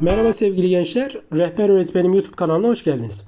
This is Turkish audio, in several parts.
Merhaba sevgili gençler, Rehber Öğretmenim YouTube kanalına hoş geldiniz.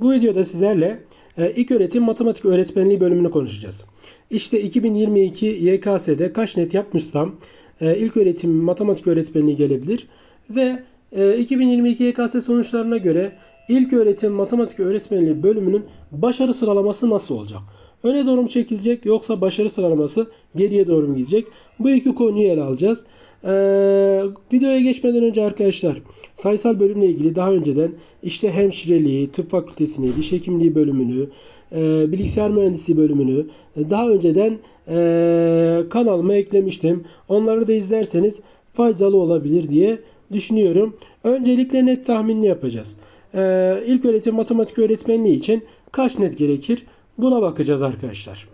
Bu videoda sizlerle e, ilk öğretim matematik öğretmenliği bölümünü konuşacağız. İşte 2022 YKS'de kaç net yapmışsam e, ilk öğretim matematik öğretmenliği gelebilir ve e, 2022 YKS sonuçlarına göre ilk öğretim matematik öğretmenliği bölümünün başarı sıralaması nasıl olacak? Öne doğru mu çekilecek yoksa başarı sıralaması geriye doğru mu gidecek? Bu iki konuyu ele alacağız. Ee, videoya geçmeden önce arkadaşlar sayısal bölümle ilgili daha önceden işte hemşireliği, tıp fakültesini, diş hekimliği bölümünü, e, bilgisayar mühendisliği bölümünü e, daha önceden e, kanalıma eklemiştim. Onları da izlerseniz faydalı olabilir diye düşünüyorum. Öncelikle net tahminini yapacağız. Ee, ilk öğretim matematik öğretmenliği için kaç net gerekir? Buna bakacağız arkadaşlar.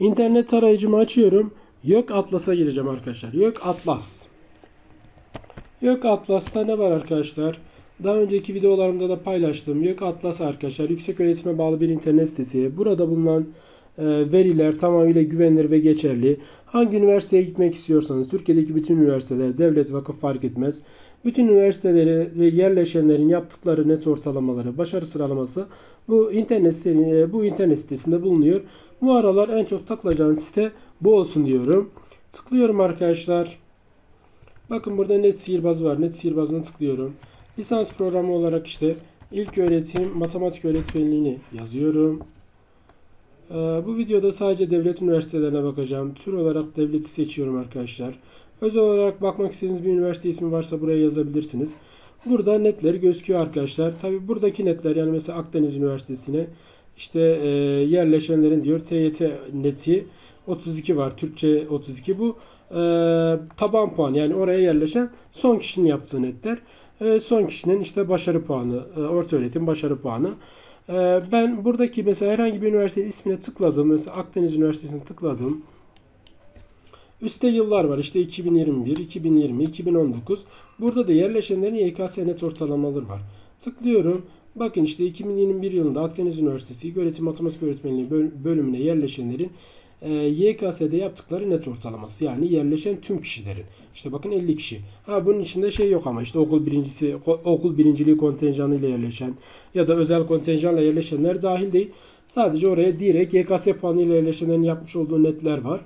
İnternet tarayıcımı açıyorum. Yok Atlas'a gireceğim arkadaşlar. Yok Atlas. Yok Atlas'ta ne var arkadaşlar? Daha önceki videolarımda da paylaştım. Yok Atlas arkadaşlar yüksek öğretime bağlı bir internet sitesi. Burada bulunan veriler tamamıyla güvenilir ve geçerli. Hangi üniversiteye gitmek istiyorsanız Türkiye'deki bütün üniversiteler, devlet, vakıf fark etmez. Bütün üniversiteleri ve yerleşenlerin yaptıkları net ortalamaları, başarı sıralaması bu internet sitesi, bu internet sitesinde bulunuyor. Bu aralar en çok takılacağınız site bu olsun diyorum. Tıklıyorum arkadaşlar. Bakın burada net sihirbaz var. Net sihirbazına tıklıyorum. Lisans programı olarak işte ilk öğretim matematik öğretmenliğini yazıyorum. Ee, bu videoda sadece devlet üniversitelerine bakacağım. Tür olarak devleti seçiyorum arkadaşlar. Özel olarak bakmak istediğiniz bir üniversite ismi varsa buraya yazabilirsiniz. Burada netleri gözüküyor arkadaşlar. Tabi buradaki netler yani mesela Akdeniz Üniversitesi'ne işte e, yerleşenlerin diyor TYT neti 32 var. Türkçe 32 bu e, taban puan yani oraya yerleşen son kişinin yaptığı netler. E, son kişinin işte başarı puanı, e, orta öğretim başarı puanı. E, ben buradaki mesela herhangi bir üniversitenin ismine tıkladım. Mesela Akdeniz Üniversitesi'ne tıkladım. Üste yıllar var. İşte 2021, 2020, 2019. Burada da yerleşenlerin YKS net ortalamaları var. Tıklıyorum. Bakın işte 2021 yılında Akdeniz Üniversitesi İlköğretim Matematik Öğretmenliği bölümüne yerleşenlerin e, YKS'de yaptıkları net ortalaması. Yani yerleşen tüm kişilerin. İşte bakın 50 kişi. Ha bunun içinde şey yok ama işte okul birincisi okul birinciliği kontenjanı ile yerleşen ya da özel kontenjanla yerleşenler dahil değil. Sadece oraya direkt YKS puanı ile yerleşenlerin yapmış olduğu netler var.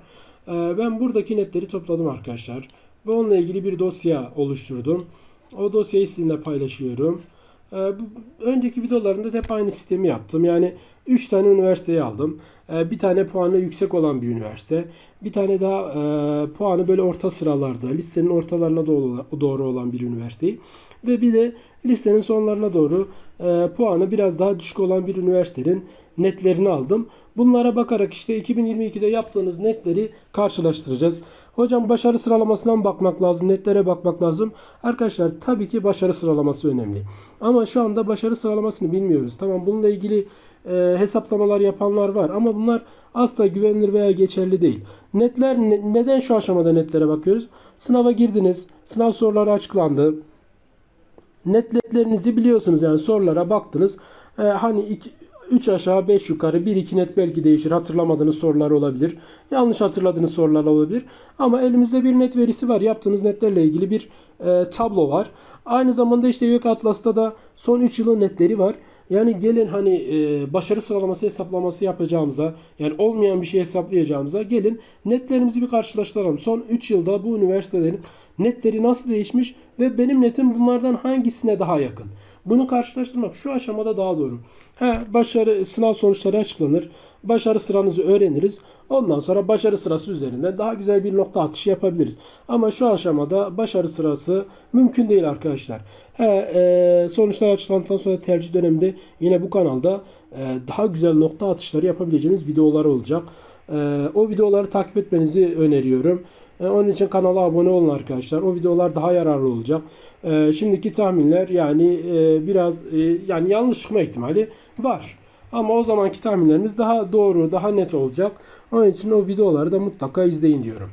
Ee, ben buradaki netleri topladım arkadaşlar. Ve onunla ilgili bir dosya oluşturdum. O dosyayı sizinle paylaşıyorum. Ee, önceki videolarında da hep aynı sistemi yaptım. Yani 3 tane üniversiteyi aldım. Ee, bir tane puanı yüksek olan bir üniversite. Bir tane daha e, puanı böyle orta sıralarda, listenin ortalarına doğru olan bir üniversiteyi. Ve bir de listenin sonlarına doğru e, puanı biraz daha düşük olan bir üniversitenin netlerini aldım. Bunlara bakarak işte 2022'de yaptığınız netleri karşılaştıracağız. Hocam başarı sıralamasından bakmak lazım, netlere bakmak lazım. Arkadaşlar tabii ki başarı sıralaması önemli. Ama şu anda başarı sıralamasını bilmiyoruz. Tamam bununla ilgili e, hesaplamalar yapanlar var ama bunlar asla güvenilir veya geçerli değil. Netler ne, neden şu aşamada netlere bakıyoruz? Sınava girdiniz, sınav soruları açıklandı. Netlerinizi biliyorsunuz yani sorulara baktınız. E, hani iki, 3 aşağı 5 yukarı 1 2 net belki değişir. Hatırlamadığınız sorular olabilir. Yanlış hatırladığınız sorular olabilir. Ama elimizde bir net verisi var. Yaptığınız netlerle ilgili bir e, tablo var. Aynı zamanda işte YÖK Atlas'ta da son 3 yılın netleri var. Yani gelin hani e, başarı sıralaması hesaplaması yapacağımıza yani olmayan bir şey hesaplayacağımıza gelin netlerimizi bir karşılaştıralım. Son 3 yılda bu üniversitelerin netleri nasıl değişmiş ve benim netim bunlardan hangisine daha yakın? Bunu karşılaştırmak şu aşamada daha doğru. He, başarı sınav sonuçları açıklanır. Başarı sıranızı öğreniriz. Ondan sonra başarı sırası üzerinden daha güzel bir nokta atışı yapabiliriz. Ama şu aşamada başarı sırası mümkün değil arkadaşlar. He, e, sonuçlar açıklandıktan sonra tercih döneminde yine bu kanalda e, daha güzel nokta atışları yapabileceğimiz videolar olacak. E, o videoları takip etmenizi öneriyorum. E, onun için kanala abone olun arkadaşlar. O videolar daha yararlı olacak. E, şimdiki tahminler yani e, biraz yani yanlış çıkma ihtimali var. Ama o zamanki tahminlerimiz daha doğru, daha net olacak. Onun için o videoları da mutlaka izleyin diyorum.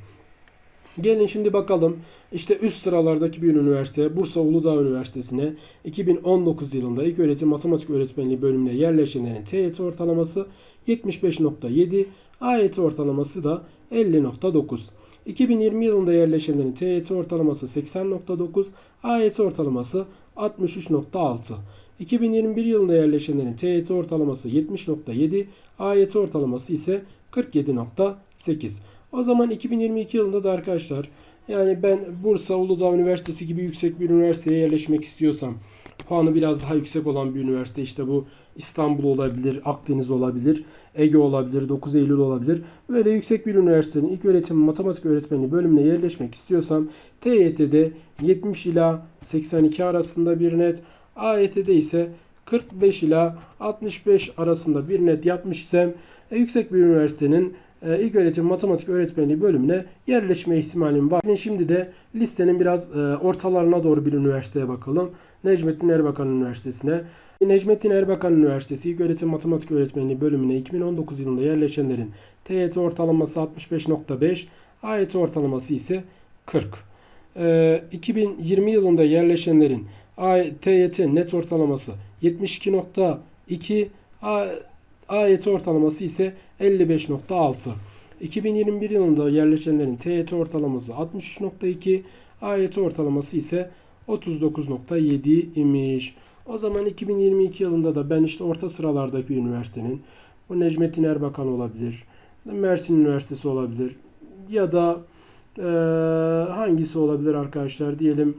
Gelin şimdi bakalım işte üst sıralardaki bir üniversite Bursa Uludağ Üniversitesi'ne 2019 yılında ilk öğretim matematik öğretmenliği bölümüne yerleşenlerin TYT ortalaması 75.7, AYT ortalaması da 50.9. 2020 yılında yerleşenlerin TYT ortalaması 80.9, AYT ortalaması 63.6. 2021 yılında yerleşenlerin TYT ortalaması 70.7, AYT ortalaması ise 47.8. O zaman 2022 yılında da arkadaşlar yani ben Bursa Uludağ Üniversitesi gibi yüksek bir üniversiteye yerleşmek istiyorsam puanı biraz daha yüksek olan bir üniversite işte bu İstanbul olabilir, Akdeniz olabilir, Ege olabilir, 9 Eylül olabilir. Böyle yüksek bir üniversitenin ilk öğretim matematik öğretmeni bölümüne yerleşmek istiyorsam TYT'de 70 ila 82 arasında bir net, AYT'de ise 45 ila 65 arasında bir net yapmış isem e, yüksek bir üniversitenin e, ilk öğretim matematik öğretmenliği bölümüne yerleşme ihtimalim var. Şimdi de listenin biraz e, ortalarına doğru bir üniversiteye bakalım. Necmettin Erbakan Üniversitesi'ne. Necmettin Erbakan Üniversitesi İlk Öğretim Matematik Öğretmenliği bölümüne 2019 yılında yerleşenlerin TYT ortalaması 65.5, AYT ortalaması ise 40. Ee, 2020 yılında yerleşenlerin TYT net ortalaması 72.2, AYT ortalaması ise 55.6. 2021 yılında yerleşenlerin TYT ortalaması 63.2, AYT ortalaması ise 39.7 imiş. O zaman 2022 yılında da ben işte orta sıralardaki bir üniversitenin bu Necmettin Erbakan olabilir, Mersin Üniversitesi olabilir ya da e, hangisi olabilir arkadaşlar diyelim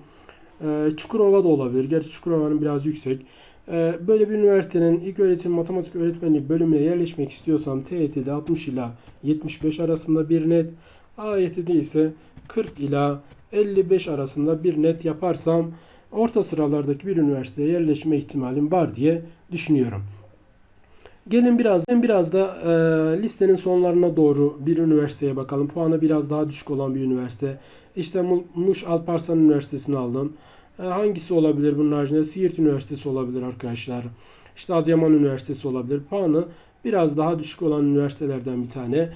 e, Çukurova da olabilir. Gerçi Çukurova'nın biraz yüksek. E, böyle bir üniversitenin ilk öğretim matematik öğretmenliği bölümüne yerleşmek istiyorsam TYT'de 60 ila 75 arasında bir net, AYT'de ise 40 ila 55 arasında bir net yaparsam orta sıralardaki bir üniversiteye yerleşme ihtimalim var diye düşünüyorum. Gelin biraz biraz da e, listenin sonlarına doğru bir üniversiteye bakalım. Puanı biraz daha düşük olan bir üniversite. İşte Muş Alparslan Üniversitesi'ni aldım. E, hangisi olabilir bunun haricinde? Siirt Üniversitesi olabilir arkadaşlar. İşte Adıyaman Üniversitesi olabilir. Puanı biraz daha düşük olan üniversitelerden bir tane.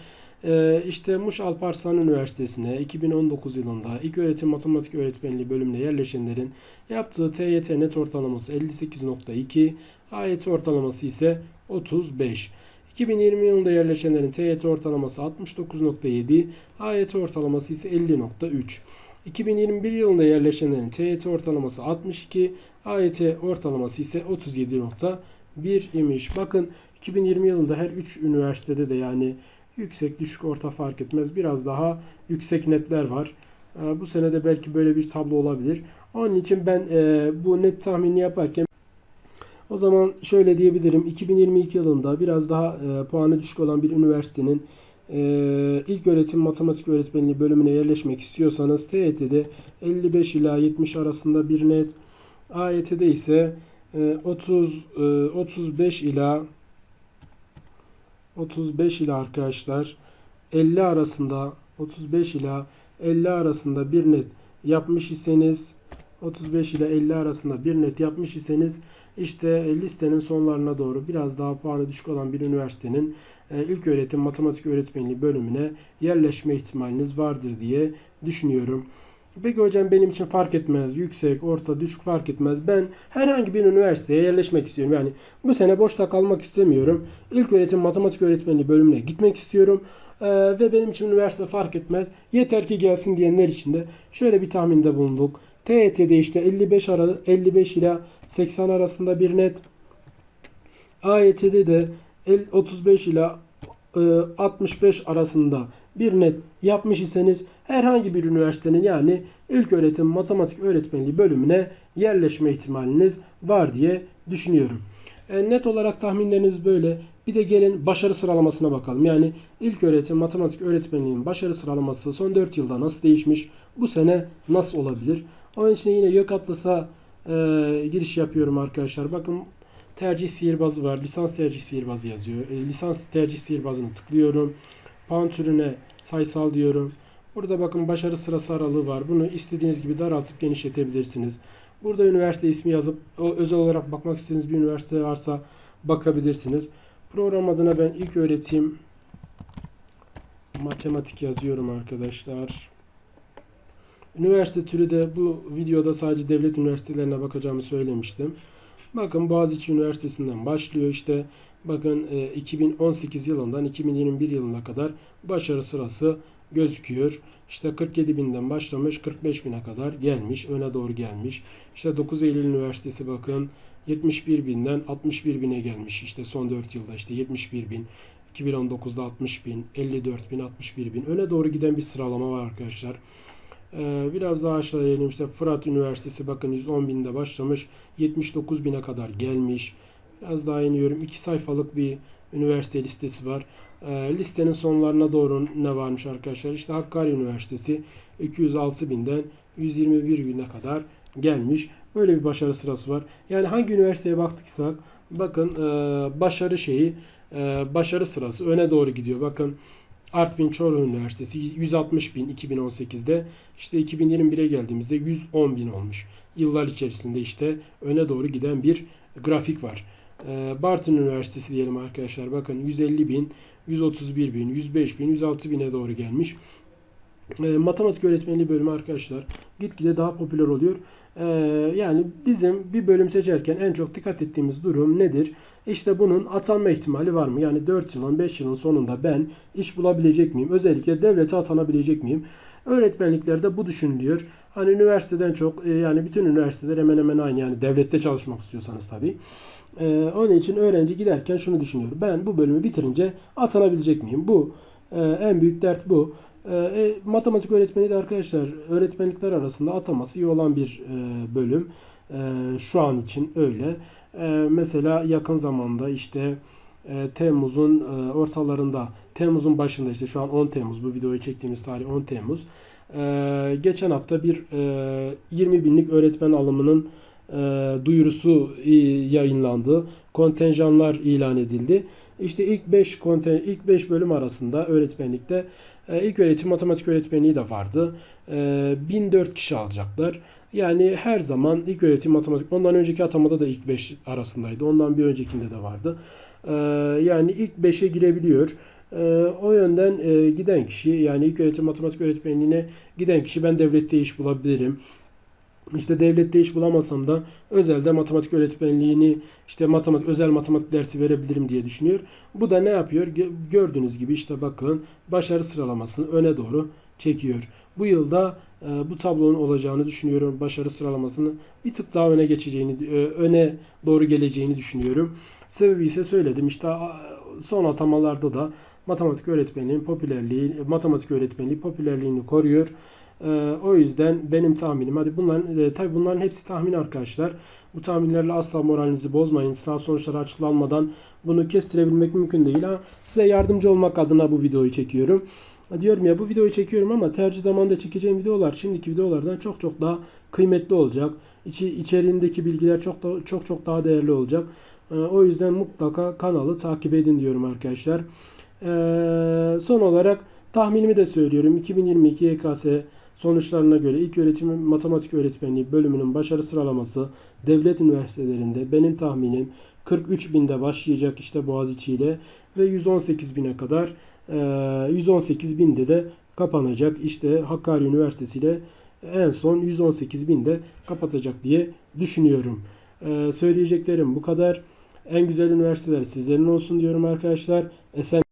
Ee, işte Muş Alparslan Üniversitesi'ne 2019 yılında ilk öğretim matematik öğretmenliği bölümüne yerleşenlerin yaptığı TYT net ortalaması 58.2, AYT ortalaması ise 35. 2020 yılında yerleşenlerin TYT ortalaması 69.7, AYT ortalaması ise 50.3. 2021 yılında yerleşenlerin TYT ortalaması 62, AYT ortalaması ise 37.1 imiş. Bakın 2020 yılında her 3 üniversitede de yani yüksek, düşük, orta fark etmez. Biraz daha yüksek netler var. Ee, bu senede belki böyle bir tablo olabilir. Onun için ben e, bu net tahminini yaparken o zaman şöyle diyebilirim. 2022 yılında biraz daha e, puanı düşük olan bir üniversitenin e, ilk öğretim matematik öğretmenliği bölümüne yerleşmek istiyorsanız TYT'de 55 ila 70 arasında bir net, AYT'de ise 30 35 ila 35 ile arkadaşlar 50 arasında 35 ile 50 arasında bir net yapmış iseniz 35 ile 50 arasında bir net yapmış iseniz işte listenin sonlarına doğru biraz daha puanı düşük olan bir üniversitenin e, ilk öğretim matematik öğretmenliği bölümüne yerleşme ihtimaliniz vardır diye düşünüyorum. Peki hocam benim için fark etmez. Yüksek, orta, düşük fark etmez. Ben herhangi bir üniversiteye yerleşmek istiyorum. Yani bu sene boşta kalmak istemiyorum. İlk öğretim matematik öğretmenliği bölümüne gitmek istiyorum. Ee, ve benim için üniversite fark etmez. Yeter ki gelsin diyenler için de şöyle bir tahminde bulunduk. TET'de işte 55 ara 55 ile 80 arasında bir net. AYT'de de 35 ile 65 arasında bir net yapmış iseniz herhangi bir üniversitenin yani ilk öğretim matematik öğretmenliği bölümüne yerleşme ihtimaliniz var diye düşünüyorum. E, net olarak tahminleriniz böyle. Bir de gelin başarı sıralamasına bakalım. Yani ilk öğretim matematik öğretmenliğinin başarı sıralaması son 4 yılda nasıl değişmiş? Bu sene nasıl olabilir? Onun için yine YÖK Atlas'a e, giriş yapıyorum arkadaşlar. Bakın tercih sihirbazı var. Lisans tercih sihirbazı yazıyor. E, lisans tercih sihirbazını tıklıyorum. Puan türüne sayısal diyorum. Burada bakın başarı sırası aralığı var. Bunu istediğiniz gibi daraltıp genişletebilirsiniz. Burada üniversite ismi yazıp özel olarak bakmak istediğiniz bir üniversite varsa bakabilirsiniz. Program adına ben ilk öğretim matematik yazıyorum arkadaşlar. Üniversite türü de bu videoda sadece devlet üniversitelerine bakacağımı söylemiştim. Bakın Boğaziçi Üniversitesi'nden başlıyor işte Bakın e, 2018 yılından 2021 yılına kadar başarı sırası gözüküyor. İşte 47 binden başlamış 45 bine kadar gelmiş. Öne doğru gelmiş. İşte 9 Eylül Üniversitesi bakın 71 binden 61 bine gelmiş. İşte son 4 yılda işte 71 bin. 2019'da 60 bin, 54 bin, 61 bin. Öne doğru giden bir sıralama var arkadaşlar. Ee, biraz daha aşağıya inelim. İşte Fırat Üniversitesi bakın 110 binde başlamış. 79 bine kadar gelmiş. Biraz daha iniyorum. 2 sayfalık bir üniversite listesi var. Ee, listenin sonlarına doğru ne varmış arkadaşlar? İşte Hakkari Üniversitesi 206 binden 121 bine kadar gelmiş. Böyle bir başarı sırası var. Yani hangi üniversiteye baktıksak bakın e, başarı şeyi e, başarı sırası öne doğru gidiyor. Bakın Artvin Çoruh Üniversitesi 160 bin 2018'de işte 2021'e geldiğimizde 110 bin olmuş. Yıllar içerisinde işte öne doğru giden bir grafik var. Ee, Bartın Üniversitesi diyelim arkadaşlar. Bakın 150 bin, 131 bin, 105 bin, 106 bine doğru gelmiş. Ee, matematik öğretmenliği bölümü arkadaşlar gitgide daha popüler oluyor. Ee, yani bizim bir bölüm seçerken en çok dikkat ettiğimiz durum nedir? İşte bunun atanma ihtimali var mı? Yani 4 yılın 5 yılın sonunda ben iş bulabilecek miyim? Özellikle devlete atanabilecek miyim? Öğretmenliklerde bu düşünülüyor. Hani üniversiteden çok e, yani bütün üniversiteler hemen hemen aynı yani devlette çalışmak istiyorsanız tabii. Ee, onun için öğrenci giderken şunu düşünüyor. Ben bu bölümü bitirince atanabilecek miyim? Bu e, en büyük dert bu. E, e, matematik öğretmeni de arkadaşlar öğretmenlikler arasında ataması iyi olan bir e, bölüm. E, şu an için öyle. E, mesela yakın zamanda işte e, Temmuz'un e, ortalarında, Temmuz'un başında işte şu an 10 Temmuz bu videoyu çektiğimiz tarih 10 Temmuz. E, geçen hafta bir e, 20 binlik öğretmen alımının e, duyurusu e, yayınlandı. Kontenjanlar ilan edildi. İşte ilk 5 konten ilk 5 bölüm arasında öğretmenlikte e, ilk öğretim matematik öğretmenliği de vardı. E, 1004 kişi alacaklar. Yani her zaman ilk öğretim matematik ondan önceki atamada da ilk 5 arasındaydı. Ondan bir öncekinde de vardı. E, yani ilk 5'e girebiliyor. E, o yönden e, giden kişi yani ilk öğretim matematik öğretmenliğine giden kişi ben devlette iş bulabilirim. İşte devlette iş bulamasam da özelde matematik öğretmenliğini işte matematik özel matematik dersi verebilirim diye düşünüyor. Bu da ne yapıyor? Gördüğünüz gibi işte bakın başarı sıralamasını öne doğru çekiyor. Bu yılda e, bu tablonun olacağını düşünüyorum. Başarı sıralamasını bir tık daha öne geçeceğini, e, öne doğru geleceğini düşünüyorum. Sebebi ise söyledim. İşte son atamalarda da matematik öğretmenliğin popülerliği, matematik öğretmenliği popülerliğini koruyor. Ee, o yüzden benim tahminim, hadi bunların, e, tabi bunların hepsi tahmin arkadaşlar. Bu tahminlerle asla moralinizi bozmayın. Sınav sonuçları açıklanmadan bunu kestirebilmek mümkün değil. Ha, size yardımcı olmak adına bu videoyu çekiyorum. Diyorum ya bu videoyu çekiyorum ama tercih zamanında çekeceğim videolar şimdiki videolardan çok çok daha kıymetli olacak. İçi, içeriğindeki bilgiler çok da, çok çok daha değerli olacak. Ee, o yüzden mutlaka kanalı takip edin diyorum arkadaşlar. Ee, son olarak tahminimi de söylüyorum. 2022 YKS sonuçlarına göre ilk öğretim matematik öğretmenliği bölümünün başarı sıralaması devlet üniversitelerinde benim tahminim 43 binde başlayacak işte Boğaziçi ile ve 118 bine kadar 118 e, binde de kapanacak. İşte Hakkari Üniversitesi ile en son 118 binde kapatacak diye düşünüyorum. E, söyleyeceklerim bu kadar. En güzel üniversiteler sizlerin olsun diyorum arkadaşlar. Esen